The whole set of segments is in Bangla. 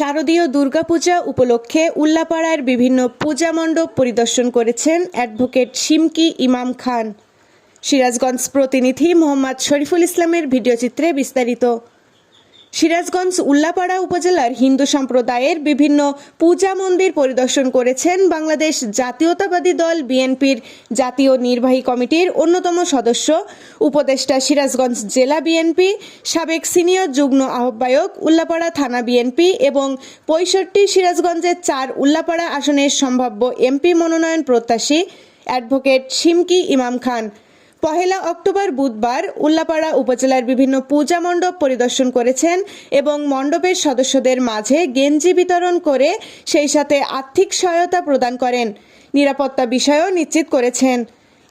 শারদীয় দুর্গাপূজা উপলক্ষে উল্লাপাড়ার বিভিন্ন পূজা মণ্ডপ পরিদর্শন করেছেন অ্যাডভোকেট শিমকি ইমাম খান। সিরাজগঞ্জ প্রতিনিধি মোহাম্মদ শরীফুল ইসলামের ভিডিওচিত্রে বিস্তারিত। সিরাজগঞ্জ উল্লাপাড়া উপজেলার হিন্দু সম্প্রদায়ের বিভিন্ন পূজা মন্দির পরিদর্শন করেছেন বাংলাদেশ জাতীয়তাবাদী দল বিএনপির জাতীয় নির্বাহী কমিটির অন্যতম সদস্য উপদেষ্টা সিরাজগঞ্জ জেলা বিএনপি, সাবেক সিনিয়র যুগ্ম আহ্বায়ক উল্লাপাড়া থানা বিএনপি এবং পঁয়ষট্টি সিরাজগঞ্জের চার উল্লাপাড়া আসনের সম্ভাব্য এমপি মনোনয়ন প্রত্যাশী অ্যাডভোকেট শিমকি ইমাম খান। পহেলা অক্টোবর বুধবার উল্লাপাড়া উপজেলার বিভিন্ন পূজা মণ্ডপ পরিদর্শন করেছেন এবং মণ্ডপের সদস্যদের মাঝে গেঞ্জি বিতরণ করে সেই সাথে আর্থিক সহায়তা প্রদান করেন। নিরাপত্তা বিষয়ও নিশ্চিত করেছেন।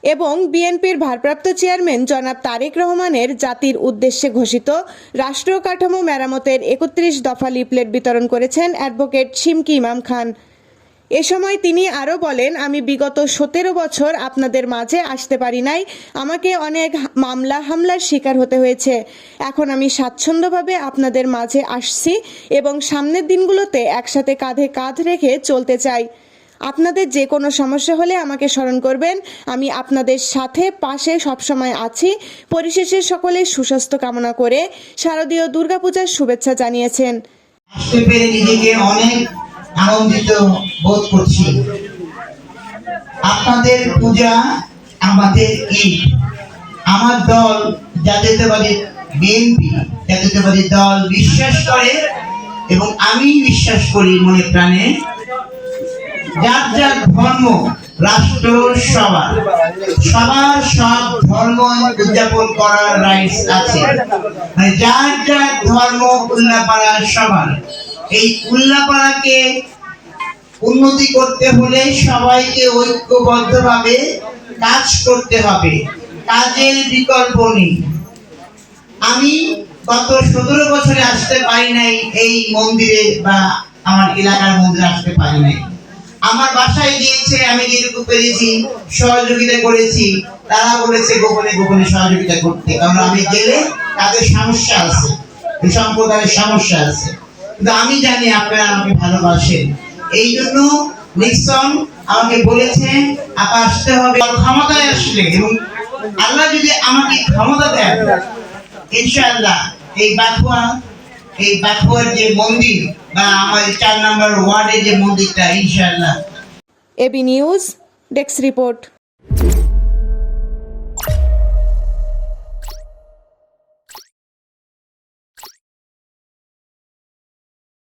এবং বিএনপির ভারপ্রাপ্ত চেয়ারম্যান জনাব তারেক রহমানের জাতির উদ্দেশ্যে ঘোষিত রাষ্ট্রীয় কাঠামো মেরামতের একত্রিশ দফা লিফলেট বিতরণ করেছেন অ্যাডভোকেট শিমকি ইমাম খান। এ সময় তিনি আরও বলেন, আমি বিগত সতেরো বছর আপনাদের মাঝে আসতে পারি নাই। আমাকে অনেক মামলা হামলার শিকার হতে হয়েছে। এখন আমি স্বাচ্ছন্দ্যভাবে আপনাদের মাঝে আসছি এবং সামনের দিনগুলোতে একসাথে কাঁধে কাঁধ রেখে চলতে চাই। আপনাদের যে কোনো সমস্যা হলে আমাকে স্মরণ করবেন। আমি আপনাদের সাথে পাশে সবসময় আছি। পরিশেষে সকলের সুস্বাস্থ্য কামনা করে শারদীয় দুর্গাপূজার শুভেচ্ছা জানিয়েছেন। অনেক আনন্দিত বোধ করছি। আপনাদের পূজা, আমাদের ঈদ। আমার দল জাতীয়তাবাদী বিএনপি, জাতীয়তাবাদী দল বিশ্বাস করে এবং আমি বিশ্বাস করি মনে প্রাণে, যার যার ধর্ম রাষ্ট্র সবার। সবার সব ধর্ম উদযাপন করার রাইটস আছে। মানে যার যার ধর্ম উল্লাপাড়া সবার। এই উল্লাপাড়াকে উন্নতি করতে হলে সবাইকে ঐক্যবদ্ধভাবে কাজ করতে হবে। কাজের বিকল্প নেই। আমি গত সতেরো বছরে আসতে পারি নাই এই মন্দিরে বা আমার এলাকার মন্দিরে আসতে পারি নাই। আমার বাসায় গিয়েছে, আমি যেটুকু পেরেছি, সহযোগিতা করেছি, তারা বলেছে গোপনে গোপনে সহযোগিতা করতে। কারণ আমি গেলে তাদের সমস্যা আছে সম্প্রদায়ের সমস্যা আছে। কিন্তু আমি জানি আপনারা আমাকে ভালোবাসেন। এই জন্য নিক্সন আমাকে বলেছে, আপা, আসতে হবে। ক্ষমতায় আসলে এবং আল্লাহ যদি আমাকে ক্ষমতা দেন, ইনশাআল্লাহ এই বাথুয়া এই বাথুয়ার যে মন্দির বা আমার চার নম্বর ওয়ার্ডের যে মন্দিরটা, ইনশাআল্লাহ। AB news desk report.